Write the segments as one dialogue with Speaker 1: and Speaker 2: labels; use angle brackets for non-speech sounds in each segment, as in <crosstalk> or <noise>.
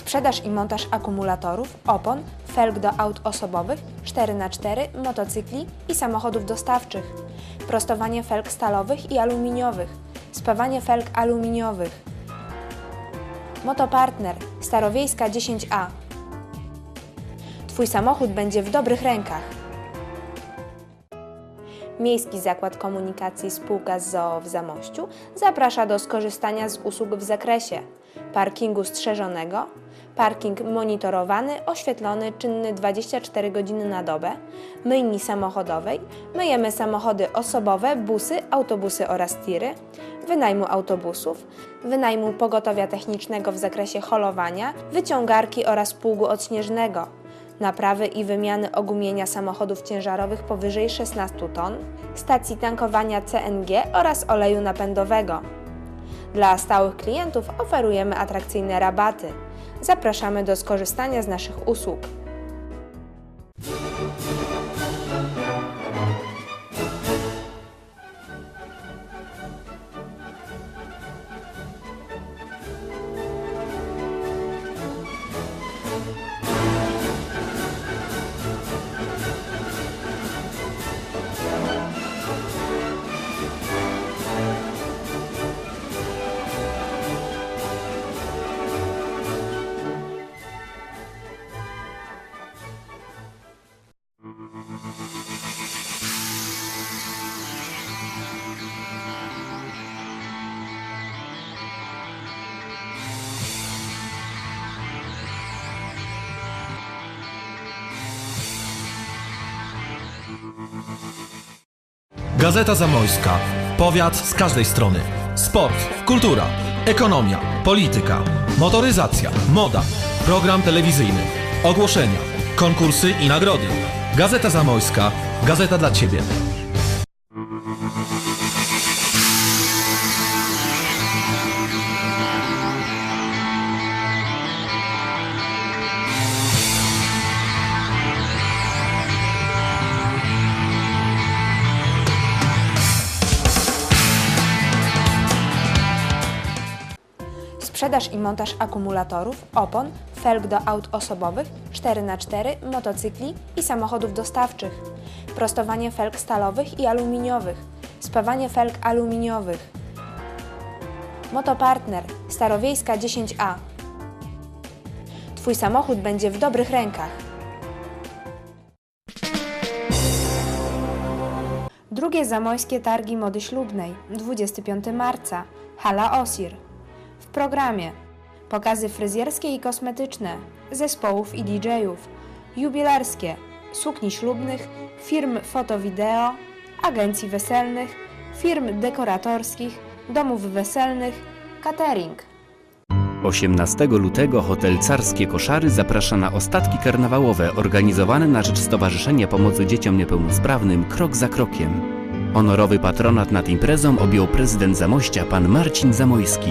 Speaker 1: Sprzedaż i montaż akumulatorów, opon, felg do aut osobowych, 4x4, motocykli i samochodów dostawczych. Prostowanie felg stalowych i aluminiowych. Spawanie felg aluminiowych. Motopartner Starowiejska 10A. Twój samochód będzie w dobrych rękach. Miejski Zakład Komunikacji Spółka z ZOO w Zamościu zaprasza do skorzystania z usług w zakresie parkingu strzeżonego, parking monitorowany, oświetlony, czynny 24 godziny na dobę, myjni samochodowej, myjemy samochody osobowe, busy, autobusy oraz tiry, wynajmu autobusów, wynajmu pogotowia technicznego w zakresie holowania, wyciągarki oraz pługu odśnieżnego, naprawy i wymiany ogumienia samochodów ciężarowych powyżej 16 ton, stacji tankowania CNG oraz oleju napędowego. Dla stałych klientów oferujemy atrakcyjne rabaty. Zapraszamy do skorzystania z naszych usług.
Speaker 2: Gazeta Zamojska. Powiat z każdej strony. Sport, kultura, ekonomia, polityka, motoryzacja, moda, program telewizyjny, ogłoszenia, konkursy i nagrody. Gazeta Zamojska. Gazeta dla Ciebie.
Speaker 1: Sprzedaż i montaż akumulatorów, opon, felg do aut osobowych, 4x4, motocykli i samochodów dostawczych. Prostowanie felg stalowych i aluminiowych. Spawanie felg aluminiowych. Motopartner Starowiejska 10A. Twój samochód będzie w dobrych rękach. Drugie zamojskie targi mody ślubnej 25 marca Hala Osir programie pokazy fryzjerskie i kosmetyczne, zespołów i DJ-ów, jubilerskie, sukni ślubnych, firm foto-wideo, agencji weselnych, firm dekoratorskich, domów weselnych, catering.
Speaker 3: 18 lutego hotel Carskie Koszary zaprasza na ostatki karnawałowe organizowane na rzecz Stowarzyszenia Pomocy Dzieciom Niepełnosprawnym Krok za Krokiem. Honorowy patronat nad imprezą objął prezydent Zamościa pan Marcin Zamojski.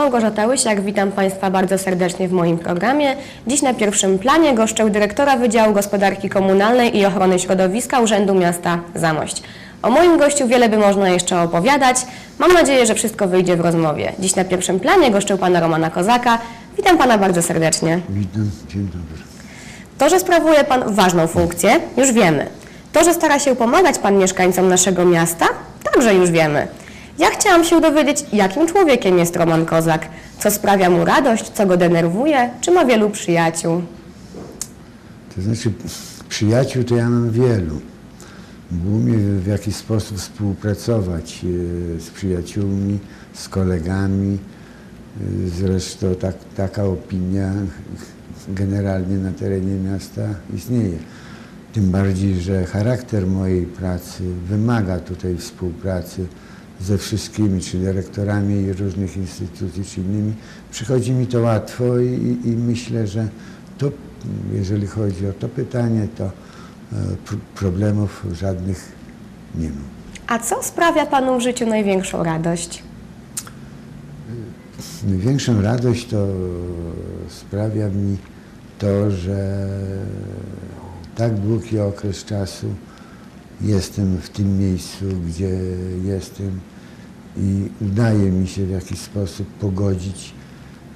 Speaker 4: Małgorzata Łysiak, witam Państwa bardzo serdecznie w moim programie. Dziś na pierwszym planie goszczę dyrektora Wydziału Gospodarki Komunalnej i Ochrony Środowiska Urzędu Miasta Zamość. O moim gościu wiele by można jeszcze opowiadać. Mam nadzieję, że wszystko wyjdzie w rozmowie. Dziś na pierwszym planie goszczę Pana Romana Kozaka. Witam Pana bardzo serdecznie.
Speaker 5: Witam, dzień dobry.
Speaker 4: To, że sprawuje Pan ważną funkcję, już wiemy. To, że stara się pomagać Pan mieszkańcom naszego miasta, także już wiemy. Ja chciałam się dowiedzieć, jakim człowiekiem jest Roman Kozak, co sprawia mu radość, co go denerwuje, czy ma wielu przyjaciół.
Speaker 5: To znaczy, przyjaciół to ja mam wielu. Umiem w jakiś sposób współpracować e, z przyjaciółmi, z kolegami. E, Zresztą tak, taka opinia generalnie na terenie miasta istnieje. Tym bardziej, że charakter mojej pracy wymaga tutaj współpracy ze wszystkimi, czy dyrektorami różnych instytucji, czy innymi. Przychodzi mi to łatwo i, i myślę, że to, jeżeli chodzi o to pytanie, to e, pr- problemów żadnych nie ma.
Speaker 4: A co sprawia Panu w życiu największą radość?
Speaker 5: Największą radość to sprawia mi to, że tak długi okres czasu jestem w tym miejscu, gdzie jestem i udaje mi się w jakiś sposób pogodzić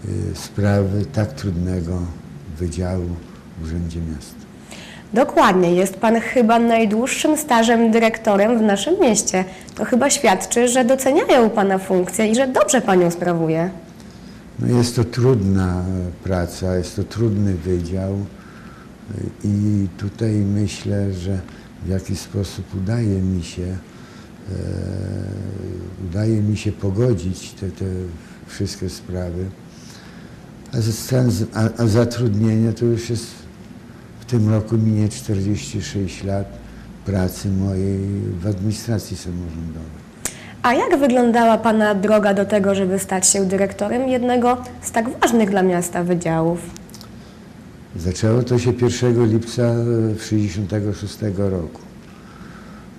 Speaker 5: y, sprawy tak trudnego wydziału w Urzędzie Miasta.
Speaker 4: Dokładnie, jest Pan chyba najdłuższym stażem dyrektorem w naszym mieście. To chyba świadczy, że doceniają Pana funkcję i że dobrze Panią sprawuje.
Speaker 5: No jest to trudna praca, jest to trudny wydział i tutaj myślę, że w jakiś sposób udaje mi się, e, udaje mi się pogodzić te, te wszystkie sprawy. A, stan, a, a zatrudnienie to już jest w tym roku minie 46 lat pracy mojej w administracji samorządowej.
Speaker 4: A jak wyglądała Pana droga do tego, żeby stać się dyrektorem jednego z tak ważnych dla miasta wydziałów?
Speaker 5: Zaczęło to się 1 lipca 1966 roku.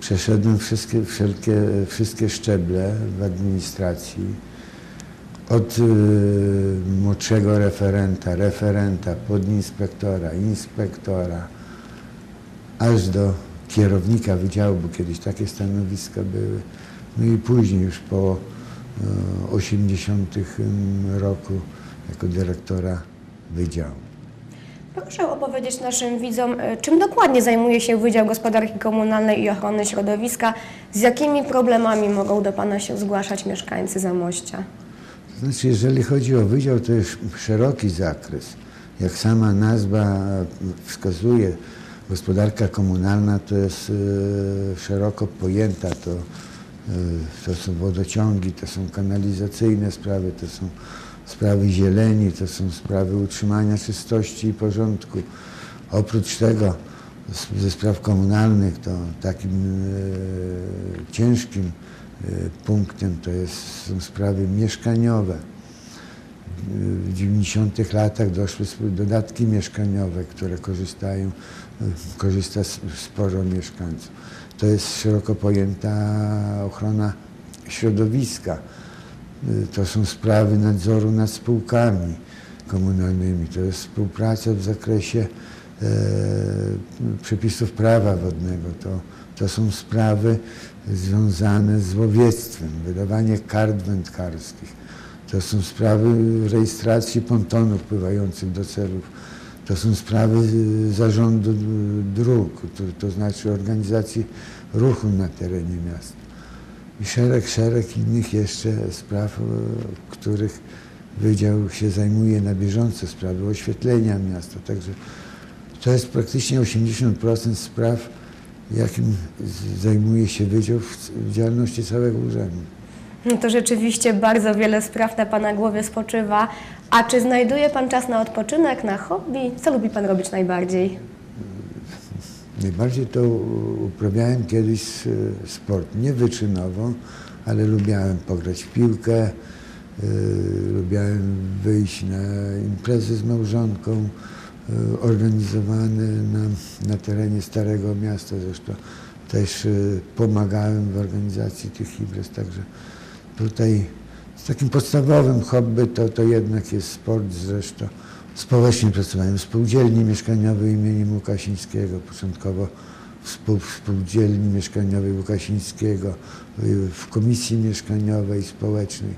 Speaker 5: Przeszedłem wszystkie, wszelkie, wszystkie szczeble w administracji. Od y, młodszego referenta, referenta, podinspektora, inspektora, aż do kierownika wydziału, bo kiedyś takie stanowiska były. No i później już po y, 80 roku jako dyrektora wydziału.
Speaker 4: Proszę opowiedzieć naszym widzom, e, czym dokładnie zajmuje się Wydział Gospodarki Komunalnej i Ochrony Środowiska, z jakimi problemami mogą do Pana się zgłaszać mieszkańcy Zamościa.
Speaker 5: Znaczy, jeżeli chodzi o wydział, to jest szeroki zakres. Jak sama nazwa wskazuje, gospodarka komunalna to jest e, szeroko pojęta. To, e, to są wodociągi, to są kanalizacyjne sprawy, to są sprawy zieleni, to są sprawy utrzymania czystości i porządku. Oprócz tego ze spraw komunalnych to takim e, ciężkim e, punktem to jest, są sprawy mieszkaniowe. W 90 latach doszły dodatki mieszkaniowe, które korzystają, korzysta sporo mieszkańców. To jest szeroko pojęta ochrona środowiska. Y, To są sprawy nadzoru nad spółkami komunalnymi. To jest współpraca w zakresie e, przepisów prawa wodnego. To, to są sprawy związane z łowiectwem, wydawanie kart wędkarskich. To są sprawy rejestracji pontonów pływających do celów. To są sprawy y, zarządu y, dróg, to, to znaczy organizacji ruchu na terenie miasta i szereg, szereg innych jeszcze spraw, e, których Wydział się zajmuje na bieżąco, sprawy oświetlenia miasta. Także to jest praktycznie 80% spraw, jakim zajmuje się Wydział w działalności całego urzędu.
Speaker 4: No to rzeczywiście bardzo wiele spraw na Pana głowie spoczywa. A czy znajduje Pan czas na odpoczynek, na hobby? Co lubi Pan robić najbardziej?
Speaker 5: Najbardziej to uprawiałem kiedyś e, sport, nie wyczynowo, ale lubiałem pograć w piłkę, e, lubiałem wyjść na imprezy z małżonką e, organizowane na, na terenie Starego Miasta. Zresztą też pomagałem w organizacji tych imprez, także tutaj z takim podstawowym hobby to, to jednak jest sport zresztą. Społecznie pracowałem w spółdzielni mieszkaniowej imieniem Łukasińskiego, początkowo w spół, w spółdzielni mieszkaniowej Łukasińskiego, w komisji mieszkaniowej społecznej,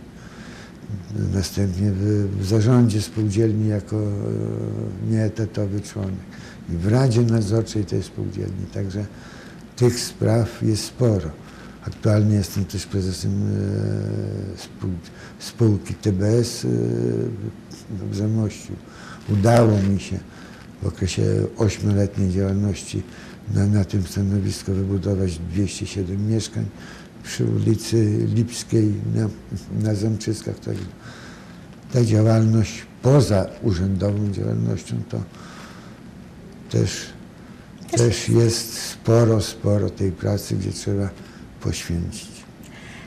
Speaker 5: następnie w, zarządzie spółdzielni jako e, nieetatowy członek i w Radzie Nadzorczej tej spółdzielni, także tych spraw jest sporo. Aktualnie jestem też prezesem e, spół, spółki TBS e, w Zamościu. Udało mi się w okresie ośmioletniej działalności na, na tym stanowisku wybudować 207 mieszkań przy ulicy Lipskiej na, na Zamczyskach. Tak, ta działalność poza urzędową działalnością to też, też jest sporo, sporo tej pracy, gdzie trzeba poświęcić.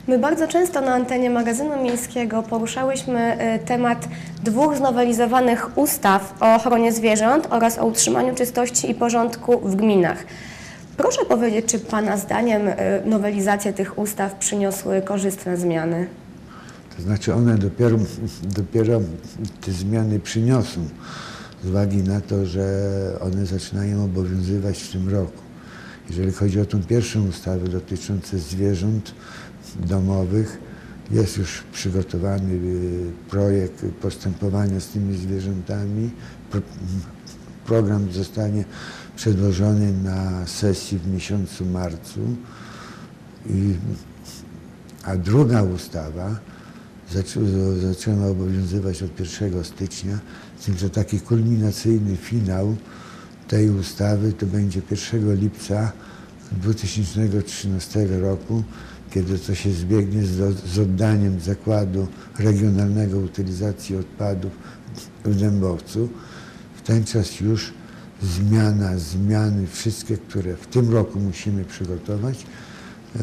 Speaker 4: My bardzo często na antenie magazynu miejskiego poruszałyśmy e, temat dwóch znowelizowanych ustaw o ochronie zwierząt oraz o utrzymaniu czystości i porządku w gminach. Proszę powiedzieć, czy Pana zdaniem e, nowelizacje tych ustaw przyniosły korzystne zmiany?
Speaker 5: To znaczy one dopiero, dopiero te zmiany przyniosą. z uwagi na to, że one zaczynają obowiązywać w tym roku. Jeżeli chodzi o tą pierwszą ustawę dotyczącą zwierząt domowych, jest już przygotowany y, projekt postępowania z tymi zwierzętami. Pro- Program zostanie przedłożony na sesji w miesiącu marcu. I, a druga ustawa zaczę- zaczęła obowiązywać od 1 stycznia, z tym, że taki kulminacyjny finał tej ustawy to będzie 1 lipca 2013 roku, kiedy to się zbiegnie z, z oddaniem Zakładu Regionalnego Utylizacji Odpadów w Dębowcu. W ten czas już zmiana, zmiany wszystkie, które w tym roku musimy przygotować, e,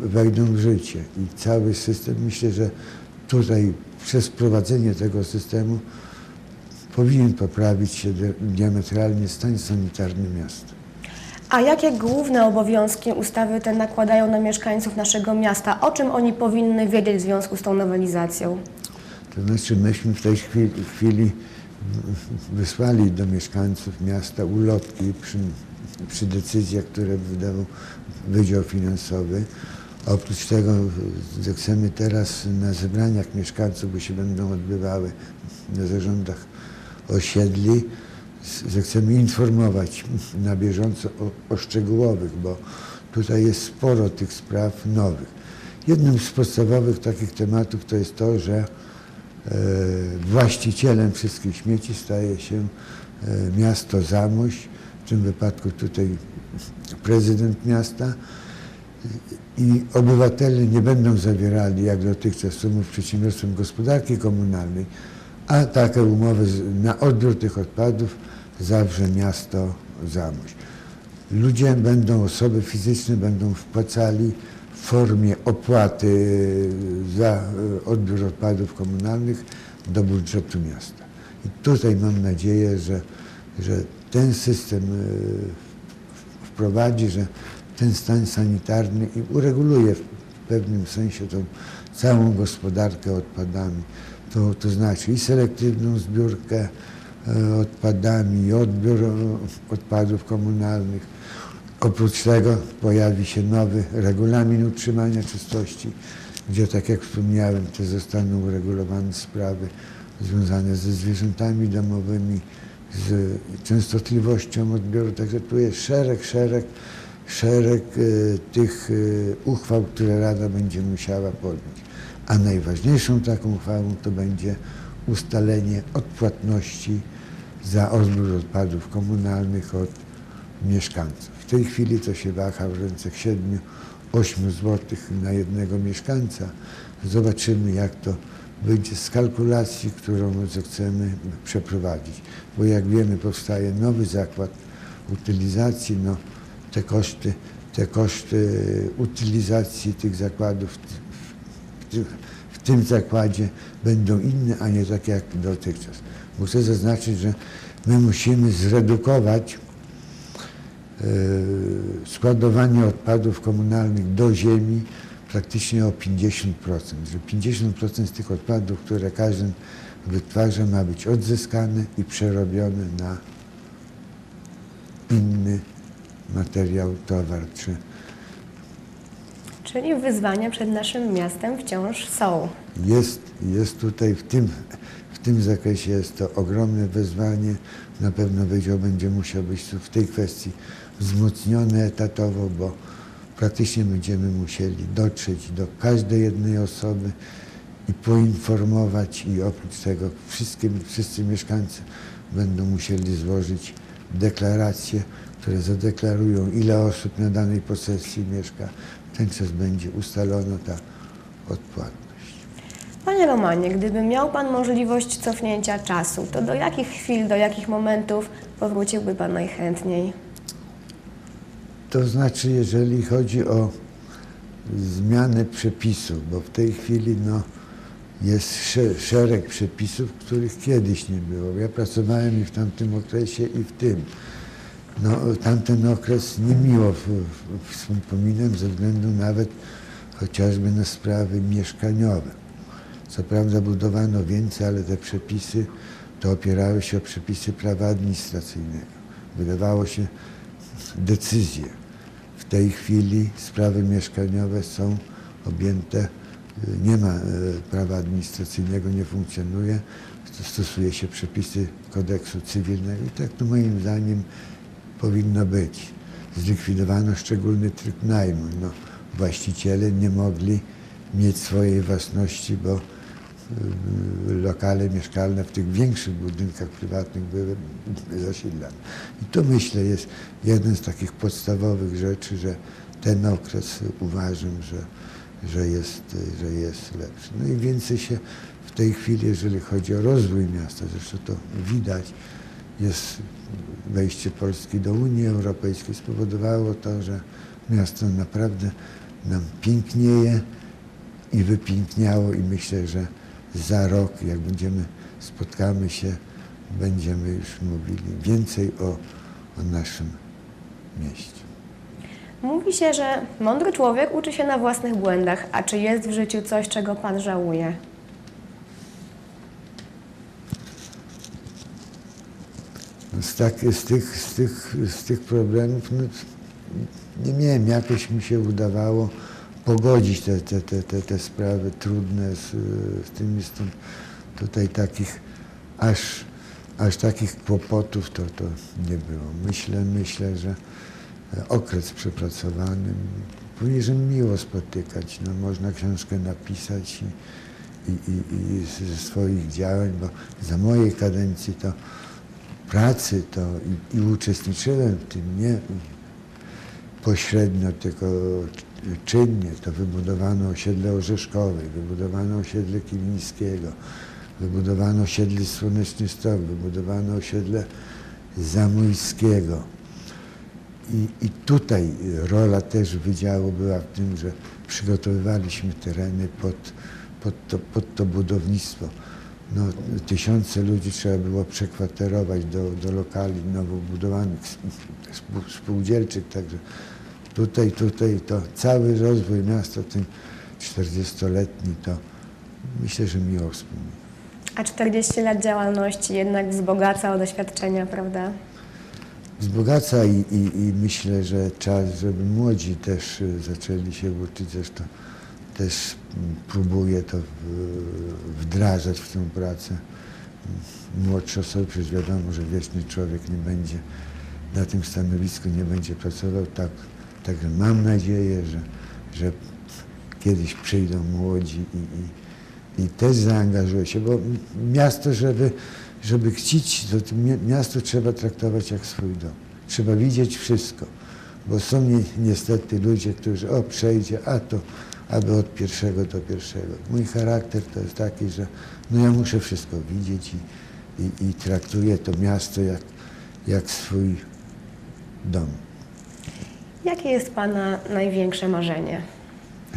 Speaker 5: wejdą w życie. I cały system, myślę, że tutaj przez wprowadzenie tego systemu powinien poprawić się di- diametralnie stan sanitarny miasta.
Speaker 4: A jakie główne obowiązki ustawy te nakładają na mieszkańców naszego miasta? O czym oni powinny wiedzieć w związku z tą nowelizacją?
Speaker 5: To znaczy myśmy w tej chwili, chwili wysłali do mieszkańców miasta ulotki przy, przy decyzjach, które wydawał Wydział Finansowy. Oprócz tego chcemy teraz na zebraniach mieszkańców, bo się będą odbywały na zarządach osiedli, że chcemy informować na bieżąco o, o szczegółowych, bo tutaj jest sporo tych spraw nowych. Jednym z podstawowych takich tematów to jest to, że e, właścicielem wszystkich śmieci staje się e, miasto Zamość, w tym wypadku tutaj prezydent miasta i obywatele nie będą zawierali jak dotychczas umów z przedsiębiorstwem gospodarki komunalnej, a takie umowy na odbiór tych odpadów zawrze miasto Zamość. Ludzie będą, osoby fizyczne będą wpłacali w formie opłaty za e, odbiór odpadów komunalnych do budżetu miasta. I tutaj mam nadzieję, że, że ten system e, wprowadzi, że ten stan sanitarny i ureguluje w pewnym sensie tą całą gospodarkę odpadami. To, to znaczy i selektywną zbiórkę odpadami, i odbiór e, odpadów komunalnych. Oprócz tego pojawi się nowy regulamin utrzymania czystości, gdzie tak jak wspomniałem, te zostaną uregulowane sprawy związane ze zwierzętami domowymi, z częstotliwością odbioru. Także tu jest szereg, szereg, szereg e, tych e, uchwał, które Rada będzie musiała podjąć. A najważniejszą taką uchwałą to będzie ustalenie odpłatności za odbiór odpadów komunalnych od mieszkańców. W tej chwili to się waha w ręce 7-8 zł na jednego mieszkańca. Zobaczymy, jak to wyjdzie z kalkulacji, którą chcemy przeprowadzić. Bo jak wiemy, powstaje nowy zakład utylizacji. No, te koszty, te koszty utylizacji tych zakładów w, w tym zakładzie będą inne, a nie takie jak dotychczas. Bo chcę zaznaczyć, że my musimy zredukować e, składowanie odpadów komunalnych do ziemi praktycznie o 50%, że 50% z tych odpadów, które każdy wytwarza, ma być odzyskane i przerobione na inny materiał, towar czy
Speaker 4: Czyli wyzwania przed naszym miastem wciąż są.
Speaker 5: Jest, jest tutaj w tym, tym zakresie jest to ogromne wyzwanie. Na pewno Wydział będzie musiał być w tej kwestii wzmocniony etatowo, bo praktycznie będziemy musieli dotrzeć do każdej jednej osoby i poinformować i oprócz tego wszystkie, wszyscy mieszkańcy będą musieli złożyć deklaracje, które zadeklarują ile osób na danej posesji mieszka. Ten czas będzie ustalona ta odpłatność.
Speaker 4: Panie Romanie, gdyby miał Pan możliwość cofnięcia czasu, to do jakich chwil, do jakich momentów powróciłby Pan najchętniej?
Speaker 5: To znaczy, jeżeli chodzi o zmianę przepisów, bo w tej chwili no, jest sze- szereg przepisów, których kiedyś nie było. Ja pracowałem i w tamtym okresie, i w tym. No, tamten okres niemiło wspominam ze względu nawet chociażby na sprawy mieszkaniowe. Co prawda budowano więcej, ale te przepisy to opierało się o przepisy prawa administracyjnego. Wydawało się decyzje. W tej chwili sprawy mieszkaniowe są objęte, y, nie ma y, prawa administracyjnego, nie funkcjonuje, st- stosuje się przepisy kodeksu cywilnego i tak to moim zdaniem powinno być. Zlikwidowano szczególny tryb najmu. No, właściciele nie mogli mieć swojej własności, bo lokale mieszkalne w tych większych budynkach prywatnych były zasiedlane. I to myślę jest jeden z takich podstawowych rzeczy, że ten okres uważam, że, że, jest, że jest lepszy. No i więcej się w tej chwili, jeżeli chodzi o rozwój miasta, zresztą to widać, jest wejście Polski do Unii Europejskiej spowodowało to, że miasto naprawdę nam pięknieje i wypiękniało i myślę, że za rok, jak będziemy, spotkamy się, będziemy już mówili więcej o, o naszym mieście.
Speaker 4: Mówi się, że mądry człowiek uczy się na własnych błędach. A czy jest w życiu coś, czego Pan żałuje?
Speaker 5: Z, tak, z, tych, z, tych, z tych problemów no, nie miałem, jakoś mi się udawało pogodzić te, te, te, te, te sprawy trudne z, z tymi, stąd tutaj takich aż, aż takich kłopotów to, to nie było. Myślę, myślę, że okres przepracowany, później, że miło spotykać, no, można książkę napisać i, i, i, i ze swoich działań, bo za mojej kadencji to pracy to i, i uczestniczyłem w tym nie pośrednio, tylko czynnie. To wybudowano osiedle Orzeszkowe, wybudowano osiedle Kilińskiego, wybudowano osiedle Słoneczny Stok, wybudowano osiedle Zamojskiego. I, I tutaj rola też wydziału była w tym, że przygotowywaliśmy tereny pod, pod, to, pod to budownictwo. No, tysiące ludzi trzeba było przekwaterować do, do lokali nowo budowanych, spół- spółdzielczych, także tutaj, tutaj to cały rozwój miasta, ten 40-letni, to myślę, że miło wspomnieć.
Speaker 4: A 40 lat działalności jednak wzbogaca o doświadczenia, prawda?
Speaker 5: wzbogaca i, i, i myślę, że czas, żeby młodzi też y, zaczęli się uczyć, zresztą też mm, próbuję to wdrażać w tę pracę. Młodsze osoby, przecież wiadomo, że wieczny człowiek nie będzie na tym stanowisku, nie będzie pracował. Tak, także mam nadzieję, że, że kiedyś przyjdą młodzi i, i, i też zaangażują się, bo miasto, żeby, żeby chcieć, to, to mi- miasto trzeba traktować jak swój dom. Trzeba widzieć wszystko, bo są ni, niestety ludzie, którzy o przejdzie, a to aby od pierwszego do pierwszego. Mój charakter to jest taki, że no ja muszę wszystko widzieć i, i, i traktuję to miasto jak, jak swój dom.
Speaker 4: Jakie jest Pana największe marzenie?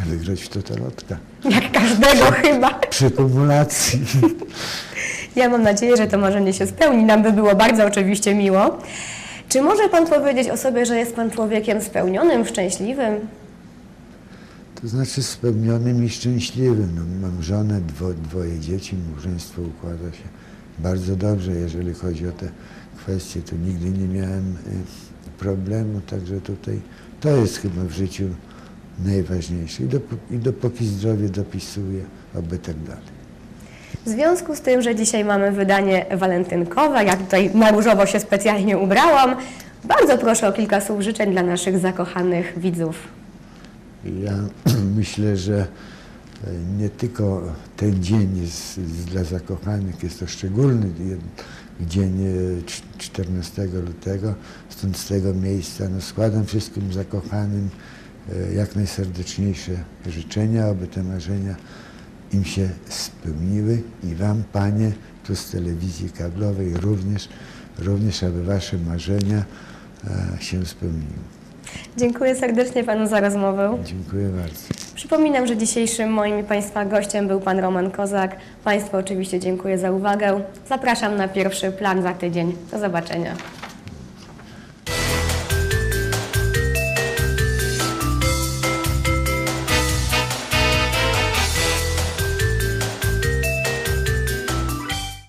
Speaker 5: Wygrać w totalotka.
Speaker 4: Jak każdego chyba.
Speaker 5: Przy kumulacji.
Speaker 4: Ja mam nadzieję, że to marzenie się spełni. Nam by było bardzo oczywiście miło. Czy może Pan powiedzieć o sobie, że jest Pan człowiekiem spełnionym, szczęśliwym?
Speaker 5: To znaczy spełnionym i szczęśliwym. No, mam żonę, dwo, dwoje dzieci, małżeństwo układa się bardzo dobrze, jeżeli chodzi o te kwestie. To nigdy nie miałem y, problemu, także tutaj to jest chyba w życiu najważniejsze. I, dop- i dopóki zdrowie dopisuje, oby tak dalej.
Speaker 4: W związku z tym, że dzisiaj mamy wydanie walentynkowe, ja tutaj na różowo się specjalnie ubrałam, bardzo proszę o kilka słów życzeń dla naszych zakochanych widzów.
Speaker 5: Ja <clears throat> myślę, że e, nie tylko ten dzień jest, dla zakochanych, jest to szczególny dzień e, cz- 14 lutego, stąd z tego miejsca no, składam wszystkim zakochanym e, jak najserdeczniejsze życzenia, aby te marzenia im się spełniły i Wam, Panie, tu z telewizji kablowej również, również aby Wasze marzenia e, się spełniły.
Speaker 4: Dziękuję serdecznie Panu za rozmowę.
Speaker 5: Dziękuję bardzo.
Speaker 4: Przypominam, że dzisiejszym moim i Państwa gościem był Pan Roman Kozak. Państwu oczywiście dziękuję za uwagę. Zapraszam na pierwszy plan za tydzień. Do zobaczenia.